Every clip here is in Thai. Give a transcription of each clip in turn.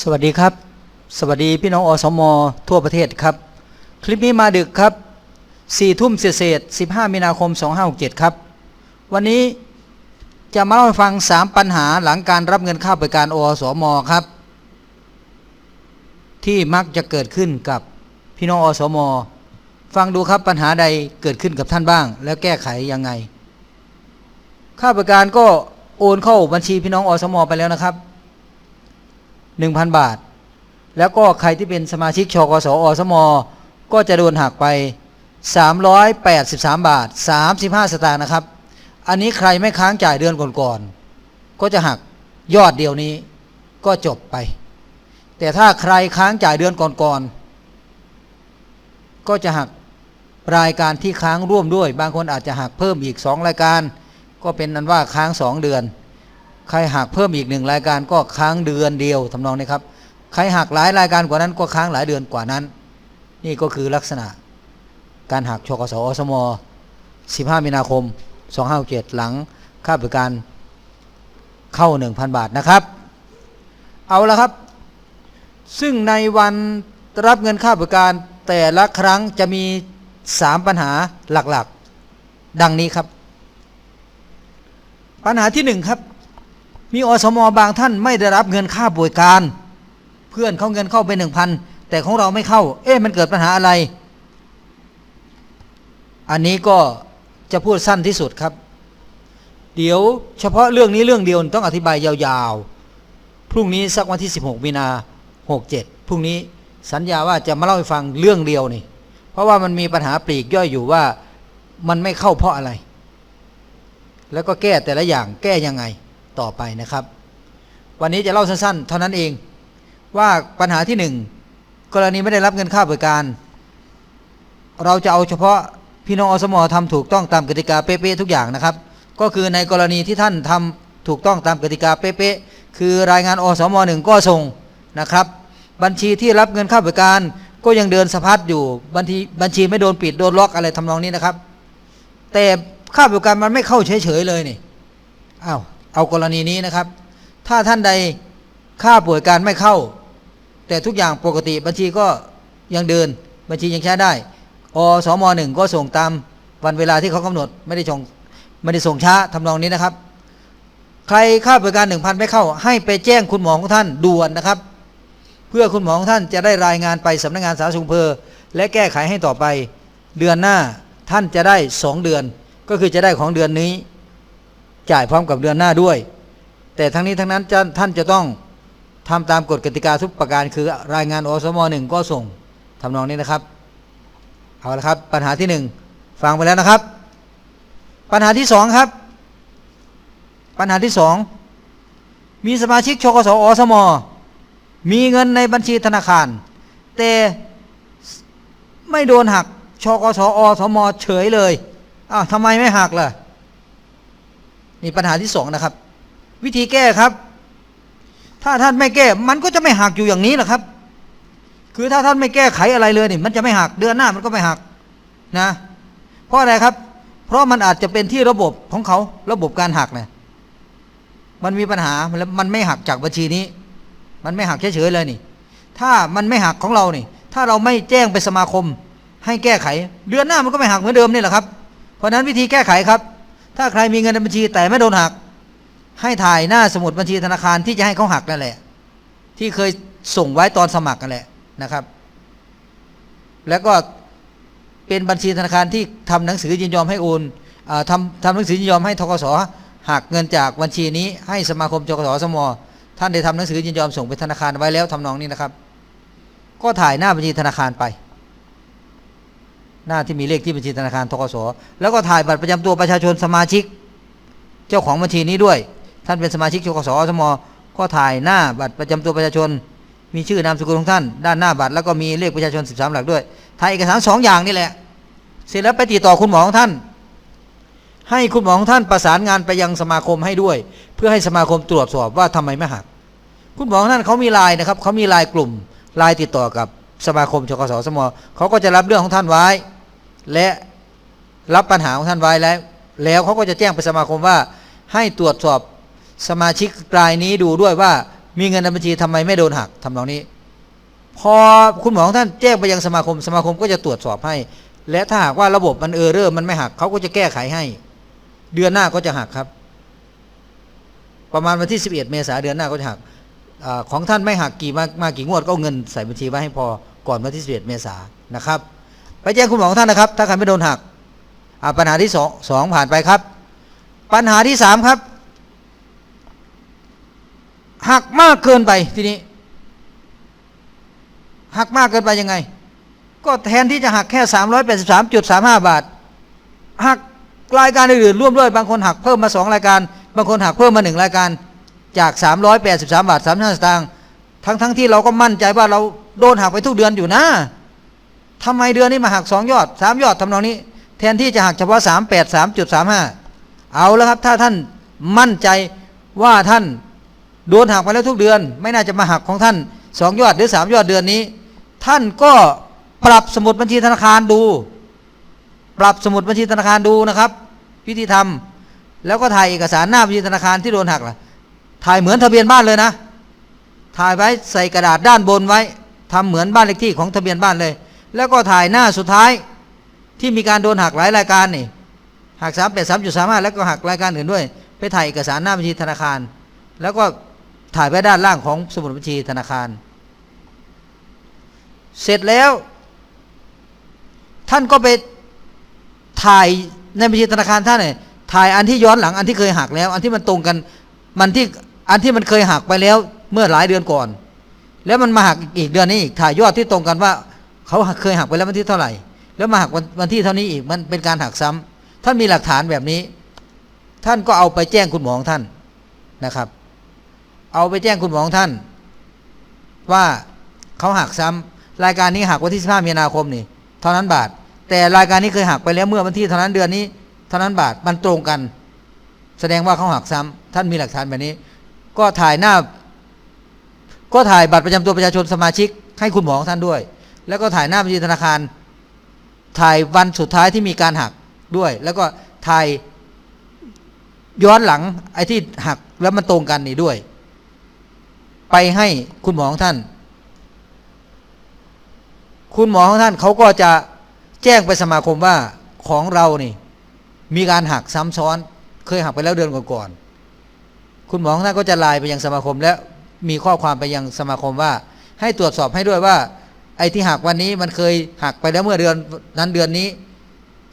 สวัสดีครับ สวัสดีพี่น้องอสมทั่วประเทศครับ คลิปนี้มาดึกครับ4ทุ่มเศษๆ15มีนาคม2567ครับ วันนี้จะมาเล่าให้ฟัง3ปัญหาหลังการรับเงินค่าบริการอสมครับ ที่มักจะเกิดขึ้นกับพี่น้องอสมฟังดูครับปัญหาใดเกิดขึ้นกับท่านบ้าง แล้วแก้ไขยังไง ค่าบริการก็โอนเข้าบัญชีพี่น้องอสมไปแล้วนะครับ 1,000 บาท แล้วก็ใครที่เป็นสมาชิกชกสอสม ก็จะโดนหักไป 383 บาท 35 สตางค์นะครับ อันนี้ใครไม่ค้างจ่ายเดือนก่อนๆก็จะหักยอดเดียวนี้ก็จบไป แต่ถ้าใครค้างจ่ายเดือนก่อนๆก็จะหักรายการที่ค้างร่วมด้วย บางคนอาจจะหักเพิ่มอีก 2 รายการ ก็เป็นนั้นว่าค้าง 2 เดือน ใครหักเพิ่มอีกหนึ่งรายการก็ค้างเดือนเดียวทำนองนี้ครับ ใครหักหลายรายการกว่านั้นก็ค้างหลายเดือนกว่านั้น นี่ก็คือลักษณะ การหักชกสอสม15 มีนาคม 2567หลังค่าบริการเข้า 1,000 บาทนะครับ เอาละครับ ซึ่งในวันรับเงินค่าบริการแต่ละครั้งจะมี 3 ปัญหาหลักๆ ดังนี้ครับ ปัญหาที่ 1 ครับ มีอสมบางท่านไม่ได้รับเงินค่าบริการ เพื่อนเขาเงินเข้าไปหนึ่งพันแต่ของเราไม่เข้า เอ๊ะมันเกิดปัญหาอะไร อันนี้ก็จะพูดสั้นที่สุดครับ เดี๋ยวเฉพาะเรื่องนี้เรื่องเดียวต้องอธิบายยาวๆ พรุ่งนี้สักวันที่ 16มีนา67 พรุ่งนี้สัญญาว่าจะมาเล่าให้ฟังเรื่องเดียวนี่เพราะว่ามันมีปัญหาปลีกย่อยอยู่ว่ามันไม่เข้าเพราะอะไร แล้วก็แก้แต่ละอย่างแก้ยังไง ต่อไปนะครับ วันนี้จะเล่าสั้นๆ เท่านั้นเองว่าปัญหาที่หนึ่งกรณีไม่ได้รับเงินค่าบริการ เราจะเอาเฉพาะพี่น้องอสมทำถูกต้องตามกติกาเป๊ะๆทุกอย่างนะครับ ก็คือในกรณีที่ท่านทำถูกต้องตามกติกาเป๊ะๆคือรายงานอสมหนึ่งก็ส่งนะครับ บัญชีที่รับเงินค่าบริการก็ยังเดินสะพัดอยู่บัญชีบัญชีไม่โดนปิดโดนล็อกอะไรทำนองนี้นะครับ แต่ค่าบริการมันไม่เข้าเฉยๆเลยนี่อ้าว เอากรณีนี้นะครับ ถ้าท่านใดค่าป่วยการไม่เข้า แต่ทุกอย่างปกติบัญชีก็ยังเดิน บัญชียังใช้ได้อสมหนึ่งก็ส่งตามวันเวลาที่เขากำหนดไม่ได้ส่งไม่ได้ส่งช้าทำนองนี้นะครับ ใครค่าบริการหนึ่งพันไม่เข้า ให้ไปแจ้งคุณหมอของท่านด่วนนะครับ เพื่อคุณหมอของท่านจะได้รายงานไปสำนักงานสาธารณสุขอำเภอและแก้ไขให้ต่อไป เดือนหน้าท่านจะได้สองเดือน ก็คือจะได้ของเดือนนี้ จ่ายพร้อมกับเดือนหน้าด้วย แต่ทั้งนี้ทั้งนั้นท่านจะต้องทำตามกฎกติกาทุกประการคือรายงานอสมหนึ่งก็ส่งทำนองนี้นะครับ เอาละครับ ปัญหาที่หนึ่งฟังไปแล้วนะครับ ปัญหาที่สองครับ ปัญหาที่สองมีสมาชิกชกสอสม มีเงินในบัญชีธนาคาร แต่ไม่โดนหักชกสอสมเฉยเลยอ้าวทำไมไม่หักล่ะ นี่ปัญหาที่สองนะครับ วิธีแก้ครับ ถ้าท่านไม่แก้ มันก็จะไม่หักอยู่อย่างนี้แหละครับ คือถ้าท่านไม่แก้ไขอะไรเลยนี่มันจะไม่หักเดือนหน้ามันก็ไม่หักนะ เพราะอะไรครับ เพราะมันอาจจะเป็นที่ระบบของเขาระบบการหักเนี่ยมันมีปัญหาแล้วมันไม่หักจากบัญชีนี้ มันไม่หักเฉยๆเลยนี่ ถ้ามันไม่หักของเรานี่ ถ้าเราไม่แจ้งไปสมาคม ให้แก้ไข เดือนหน้ามันก็ไม่หักเหมือนเดิมนี่แหละครับ เพราะฉะนั้นวิธีแก้ไขครับ ถ้าใครมีเงินในบัญชีแต่ไม่โดนหัก ให้ถ่ายหน้าสมุดบัญชีธนาคารที่จะให้เขาหักนั่นแหละ ที่เคยส่งไว้ตอนสมัครกันแหละนะครับ แล้วก็เป็นบัญชีธนาคารที่ทำหนังสือยินยอมให้โอนอทำทำหนังสือยินยอมให้ทกสหักเงินจากบัญชีนี้ ให้สมาคมจกสสมท่านได้ทำหนังสือยินยอมส่งไปธนาคารไว้แล้วทำนองนี้นะครับ ก็ถ่ายหน้าบัญชีธนาคารไป หน้าที่มีเลขที่บัญชีธนาคารทกสแล้วก็ถ่ายบัตรประจำตัวประชาชนสมาชิก เจ้าของบัญชีนี้ด้วย ท่านเป็นสมาชิกชกสอสมก็ถ่ายหน้าบัตรประจำตัวประชาชน มีชื่อนามสกุลของท่าน ด้านหน้าบัตรแล้วก็มีเลขประชาชน 13 หลักด้วยถ่ายเอกสารสองอย่างนี่แหละ เสร็จแล้วไปติดต่อคุณหมอของท่าน ให้คุณหมอของท่านประสานงานไปยังสมาคมให้ด้วย เพื่อให้สมาคมตรวจสอบว่าทำไมไม่หัก คุณหมอของท่านเขามีไลน์นะครับเขามีไลน์กลุ่มไลน์ติดต่อกับสมาคมชกสสมเขาก็จะรับเรื่องของท่านไว้ และรับปัญหาของท่านไว้แล้ว แล้วเขาก็จะแจ้งไปสมาคมว่า ให้ตรวจสอบสมาชิกรายนี้ดูด้วยว่ามีเงินในบัญชีทำไมไม่โดนหักทำนองนี้ พอคุณหมอของท่านแจ้งไปยังสมาคม สมาคมก็จะตรวจสอบให้ และถ้าหากว่าระบบมันเออเรอร์มันไม่หักเขาก็จะแก้ไขให้ เดือนหน้าก็จะหักครับ ประมาณวันที่ 11 เมษายนเดือนหน้าก็จะหักอของท่านไม่หักกี่มามากี่งวดก็เอาเงินใส่บัญชีไว้ให้พอก่อนวันที่11เมษายนนะครับ ไปแจ้งคุณหมอของท่านนะครับ ถ้าใครไม่โดนหักปัญหาที่สองสองผ่านไปครับ ปัญหาที่สามครับ หักมากเกินไปทีนี้ หักมากเกินไปยังไง ก็แทนที่จะหักแค่383.35บสามจุดสามห้าบาท หักรายการอื่นๆร่วมด้วย บางคนหักเพิ่มมา2รายการ บางคนหักเพิ่มมา1รายการจาก383บสามบาท35สตางค์ทั้งทั้งที่เราก็มั่นใจว่าเราโดนหักไปทุกเดือนอยู่นะ ทำไมเดือนนี้มาหัก2ยอด3ยอดทำนองนี้ แทนที่จะหักเฉพาะ383.35เอาแล้วครับ ถ้าท่านมั่นใจว่าท่านโดนหักไปแล้วทุกเดือน ไม่น่าจะมาหักของท่าน2ยอดหรือ3ยอดเดือนนี้ ท่านก็ปรับสมุดบัญชีธนาคารดู ปรับสมุดบัญชีธนาคารดูนะครับวิธีทำแล้วก็ถ่ายเอกสารหน้าบัญชีธนาคารที่โดนหักล่ะถ่ายเหมือนทะเบียนบ้านเลยนะ ถ่ายไว้ใส่กระดาษด้านบนไว้ทำเหมือนบ้านเลขที่ของทะเบียนบ้านเลย แล้วก็ถ่ายหน้าสุดท้ายที่มีการโดนหักหลายรายการนี่หักสามแปดสามจุดสามห้าแล้วก็หักรายการอื่นด้วย ไปถ่ายเอกสารหน้าบัญชีธนาคาร แล้วก็ถ่ายไว้ด้านล่างของสมุดบัญชีธนาคาร เสร็จแล้ว ท่านก็ไปถ่ายในบัญชีธนาคารท่านเนี่ยถ่ายอันที่ย้อนหลังอันที่เคยหักแล้ว อันที่มันตรงกันมันที่อันที่มันเคยหักไปแล้วเมื่อหลายเดือนก่อน แล้วมันมาหักอีกเดือนนี้อีกถ่ายยอดที่ตรงกันว่า เขาเคยหักไปแล้ววันที่เท่าไหร่ แล้วมาหักวันวันที่เท่านี้อีกมันเป็นการหักซ้ำท่านมีหลักฐานแบบนี้ ท่านก็เอาไปแจ้งคุณหมอของท่านนะครับ เอาไปแจ้งคุณหมอของท่าน ว่าเขาหักซ้ำรายการนี้หักวันที่15มีนาคมนี่เท่านั้นบาท แต่รายการนี้เคยหักไปแล้วเมื่อวันที่เท่านั้นเดือนนี้เท่านั้นบาทมันตรงกัน แสดงว่าเขาหักซ้ำท่านมีหลักฐานแบบนี้ ก็ถ่ายหน้า ก็ถ่ายบัตรประจำตัวประชาชนสมาชิกให้คุณหมอของท่านด้วย แล้วก็ถ่ายหน้าบัญชีธนาคาร ถ่ายวันสุดท้ายที่มีการหักด้วย แล้วก็ถ่ายย้อนหลังไอ้ที่หักแล้วมันตรงกันนี่ด้วย ไปให้คุณหมอของท่าน คุณหมอของท่านเขาก็จะแจ้งไปสมาคมว่าของเรานี่มีการหักซ้ำซ้อน เคยหักไปแล้วเดือนก่อนๆคุณหมอของท่านก็จะไลน์ไปยังสมาคมและมีข้อความไปยังสมาคมว่า ให้ตรวจสอบให้ด้วยว่า ไอ้ที่หักวันนี้มันเคยหักไปแล้วเมื่อเดือนนั้นเดือนนี้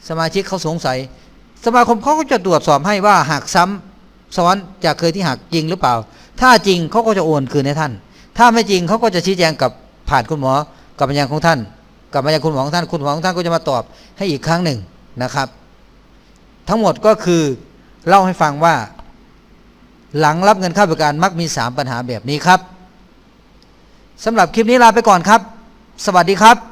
สมาชิกเขาสงสัย สมาคมเขาก็จะตรวจสอบให้ว่าหักซ้ำซ้อนจากเคยที่หักจริงหรือเปล่า ถ้าจริงเขาก็จะโอนคืนให้ท่าน ถ้าไม่จริงเขาก็จะชี้แจงกับผ่านคุณหมอ กับมายังของท่าน กับมายังคุณหมอของท่าน คุณหมอของท่านก็จะมาตอบให้อีกครั้งหนึ่งนะครับ ทั้งหมดก็คือเล่าให้ฟังว่า หลังรับเงินค่าบริการมักมี 3 ปัญหาแบบนี้ครับสำหรับคลิปนี้ลาไปก่อนครับ สวัสดีครับ